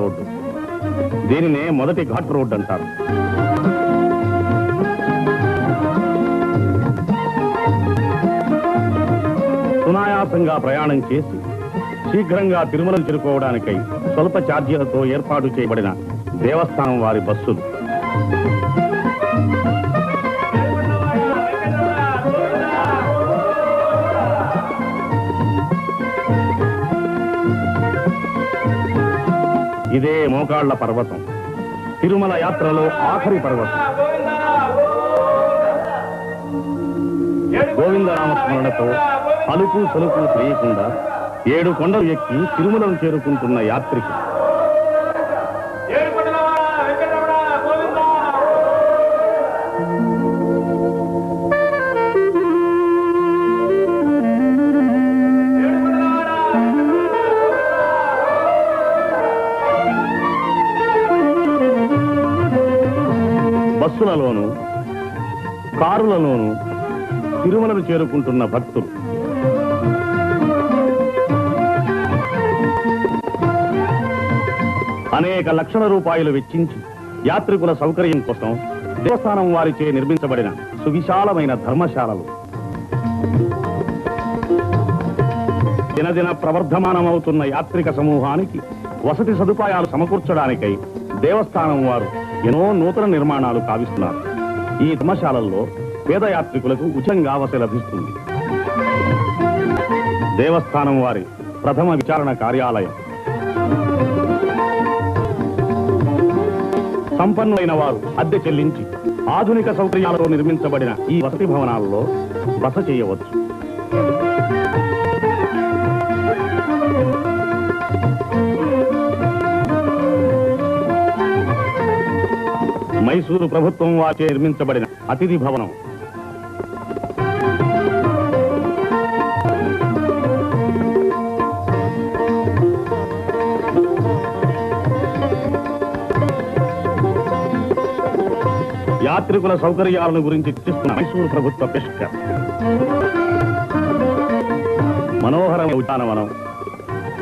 Road. దీనినే మొదటి ghat road అంటారు. సునాయాసంగా ప్రయాణం చేసి శీఘ్రంగా తిరుమల చేరుకోవడానికై స్వల్ప ఛార్జీలతో ఏర్పాటు చేయబడిన దేవస్థానం వారి బస్సులు. ఇదే మోకాళ్ళ పర్వతం. తిరుమల యాత్రలో ఆఖరి పర్వతం. గోవిందనామ స్మరణతో అలుపు సలుపు తెలియకుండా ఏడు కొండలు ఎక్కి తిరుమలను చేరుకుంటున్న యాత్రికులు కారులలోను తిరుమలను చేరుకుంటున్న భక్తులు. అనేక లక్షల రూపాయలు వెచ్చించి యాత్రికుల సౌకర్యం కోసం దేవస్థానం వారిచే నిర్మించబడిన సువిశాలమైన ధర్మశాలలు. దినదిన ప్రవర్ధమానమవుతున్న యాత్రిక సమూహానికి వసతి సదుపాయాలు సమకూర్చడానికై దేవస్థానం వారు ఎన్నో నూతన నిర్మాణాలు కావిస్తున్నారు. ఈ ధర్మశాలల్లో పేద యాత్రికులకు ఉచితంగా వసతి లభిస్తుంది. దేవస్థానం వారి ప్రథమ విచారణ కార్యాలయం. సంపన్నులైన వారు అద్దె చెల్లించి ఆధునిక సౌకర్యాలతో నిర్మించబడిన ఈ వసతి భవనాల్లో బస చేయవచ్చు. మైసూరు ప్రభుత్వం వాచే నిర్మించబడిన అతిథి భవనం యాత్రికుల సౌకర్యాలను గురించి ఇచ్చిస్తున్న మైసూరు ప్రభుత్వ పెష్కర్. మనోహరమైన ఉద్యానవనం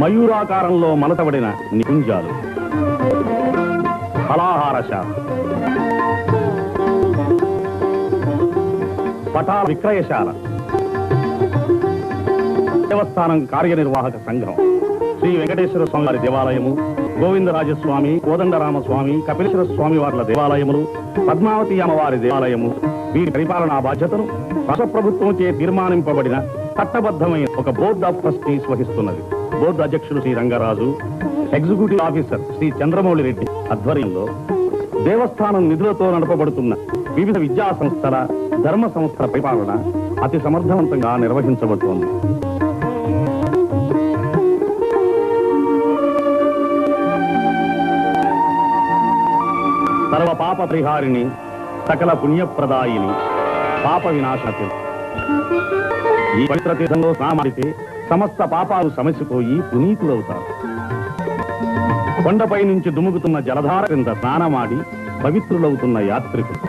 మయూరాకారంలో మలతబడిన నికుంజాలు ఫలాహారశ పటాల విక్రయశాల. దేవస్థానం కార్యనిర్వాహక సంఘం. శ్రీ వెంకటేశ్వర స్వామి వారి దేవాలయము గోవిందరాజస్వామి కోదండరామస్వామి కపిలేశ్వర స్వామి వార్ల దేవాలయములు పద్మావతి అమ్మవారి దేవాలయము వీరి పరిపాలనా బాధ్యతను రాష్ట్ర ప్రభుత్వంచే తీర్మానింపబడిన చట్టబద్ధమైన ఒక బోర్డ్ ఆఫ్ ట్రస్టీస్ వహిస్తున్నది. బోర్డు అధ్యక్షుడు శ్రీ రంగరాజు ఎగ్జిక్యూటివ్ ఆఫీసర్ శ్రీ చంద్రమౌళి రెడ్డి ఆధ్వర్యంలో దేవస్థానం నిధులతో నడపబడుతున్న వివిధ విద్యా సంస్థల ధర్మ సంస్థల పరిపాలన అతి సమర్థవంతంగా నిర్వహించబడుతోంది. పాప పరిహారిణి సకల పుణ్యప్రదాయిని పాప వినాశనతి ఈ పవిత్ర తీర్థంలో స్నామాడితే సమస్త పాపాలు సమసిపోయి పునీతులవుతారు. కొండపై నుంచి దుముకుతున్న జలధార క్రింద స్నానమాడి పవిత్రులవుతున్న యాత్రికులు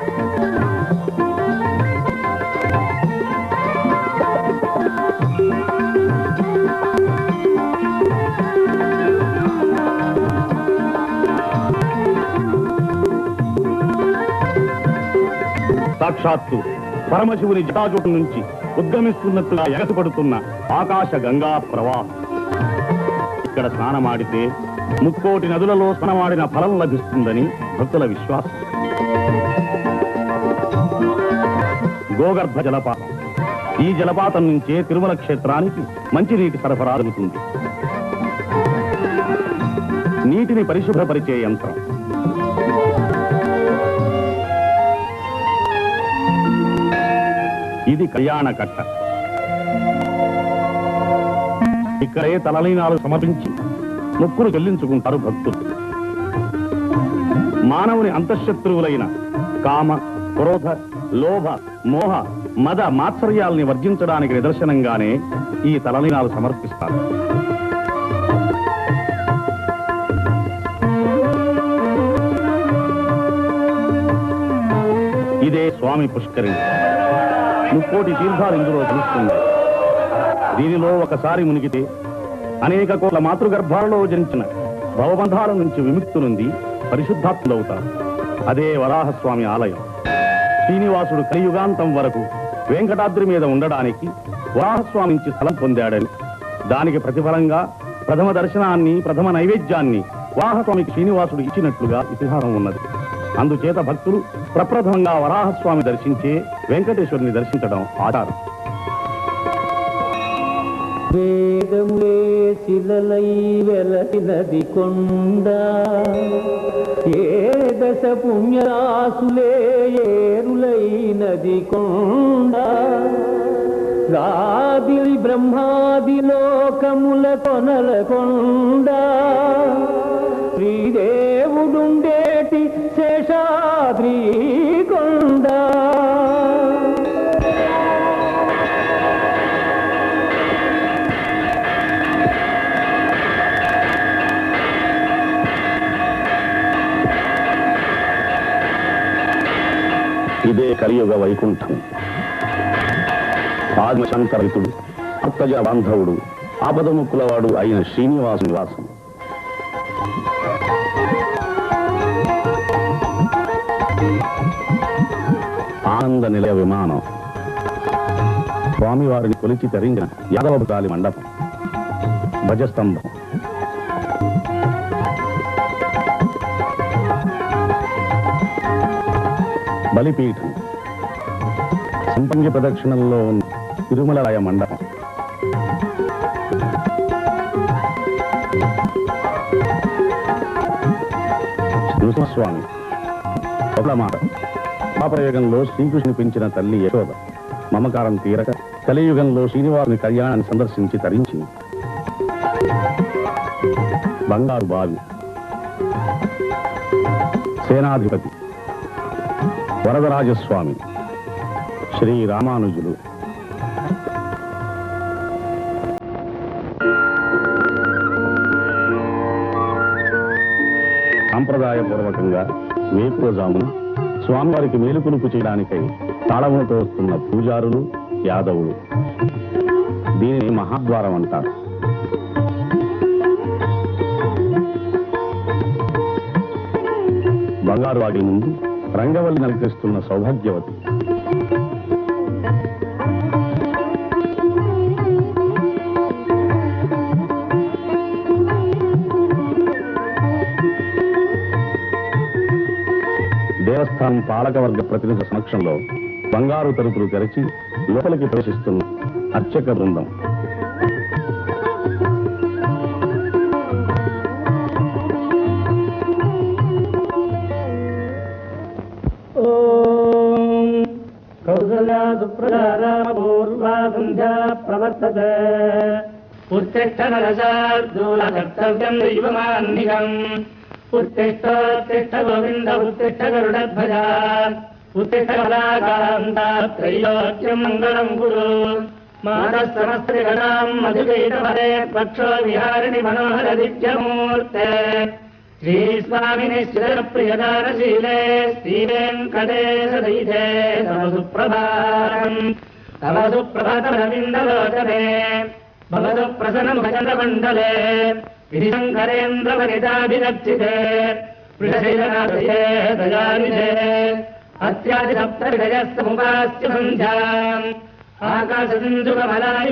సాక్షాత్తు పరమశివుని జటాజుటం నుంచి ఉద్గమిస్తున్నట్టుగా ఎగసిపడుతున్న ఆకాశ గంగా ప్రవాహం. ఇక్కడ స్నానమాడితే ముక్కోటి నదులలో స్నానమాడిన ఫలం లభిస్తుందని భక్తుల విశ్వాసం. గోగర్భ జలపాతం. ఈ జలపాతం నుంచే తిరుమల క్షేత్రానికి మంచినీటి సరఫరా జరుగుతుంది. నీటిని పరిశుభ్రపరిచే యంత్రం. ఇది కళ్యాణ కట్ట ఇక్కడే తలలీనాలు సమర్పించి మొక్కులు చెల్లించుకుంటారు భక్తులు. మానవుని అంతఃశత్రువులైన కామ క్రోధ లోభ మోహ మద మాత్సర్యాల్ని వర్జించడానికి నిదర్శనంగానే ఈ తలలీనాలు సమర్పిస్తారు. ఇదే స్వామి పుష్కరిణి. ముక్కోటి తీర్థాలు ఇందులో కలుస్తుంది దీనిలో ఒకసారి మునిగితే అనేక కోట్ల మాతృగర్భాలలో జనించిన భవబంధాల నుంచి విముక్తి నుండి పరిశుద్ధాత్ములవుతారు. అదే వరాహస్వామి ఆలయం. శ్రీనివాసుడు కలియుగాంతం వరకు వెంకటాద్రి మీద ఉండడానికి వరాహస్వామి నుంచి స్థలం పొందాడని దానికి ప్రతిఫలంగా ప్రథమ దర్శనాన్ని ప్రథమ నైవేద్యాన్ని వరాహస్వామికి శ్రీనివాసుడు ఇచ్చినట్లుగా ఇతిహాసం ఉన్నది. అందుచేత భక్తులు ప్రప్రథమంగా వరాహస్వామి దర్శించే వెంకటేశ్వరుని దర్శించడం ఆచారం. వేదములే శిలలై వెలసినది కొండ. ఏ దశ పుణ్యరాసులే ఏరులైనది కొండ. రాది బ్రహ్మాది లోకముల కొనల కొండ. శ్రీదే కొండ ఇదే కలియుగ వైకుంఠం. ఆత్మశంకరితుడు భక్తజ బాంధవుడు ఆపదముక్కులవాడు అయిన శ్రీనివాసు నివాసం ఆనంద నిలయ విమానం. స్వామివారిని కొలిచి తరించిన యాదవభుతాలి మండపం. భజస్తంభం బలిపీఠం. సంపంగి ప్రదక్షిణంలో ఉన్న తిరుమలరాయ మండపం. నృసింహస్వామి. మాట మహాప్రయోగంలో శ్రీకృష్ణుని పెంచిన తల్లి యశోద. మమకారం తీరక కలియుగంలో శ్రీనివాసుని కళ్యాణాన్ని సందర్శించి తరించింది. బంగారు బావి. సేనాధిపతి. వరదరాజస్వామి. శ్రీ రామానుజులు సాంప్రదాయపూర్వకంగా వేకువజామున స్వామివారికి మేలుకునుకు చేయడానికై తాళములతో వస్తున్న పూజారులు యాదవులు. దీనిని మహాద్వారం అంటారు. బంగారు వాటి ముందు రంగవల్లి నలిపిస్తున్న సౌభాగ్యవతి. దేవస్థానం పాలకవర్గ ప్రతినిధి సమక్షంలో బంగారు తలుపులు తెరచి లోపలికి ప్రవేశిస్తున్న అర్చక బృందం. ఓం కౌసల్యా సుప్రజారామపూర్వా సంధ్యా ప్రవర్తతే ఉత్తిష్ట కర్తవ్యం దైవమాన్నికం ఉత్తిష్టోత్తిష్ట గోవింద ఉత్తిష్ట గరుడధ్వజ ఉత్తిష్ట కళాకాంత త్రైలోక్యం మంగళం కురు మానసమస్త్రిగణాం మధుకైటవరే పక్షో విహారిణి మనోహర దివ్యమూర్తే. శ్రీస్వామిని శ్రీప్రియదానశీలే శ్రీవేంకటేశదైతే తమ సుప్రభాతం తమ సుప్రభాతమరవిందలోచనే భవతు ప్రసన్నం భజనమండలే విధిశంకరేంద్రవనితాభిరక్షితే వృషశైలనాథయే దయానిధే అత్యాదిసప్తవిడయస్తముపాస్య సంధ్యాం ఆకాశసింధుకమలాని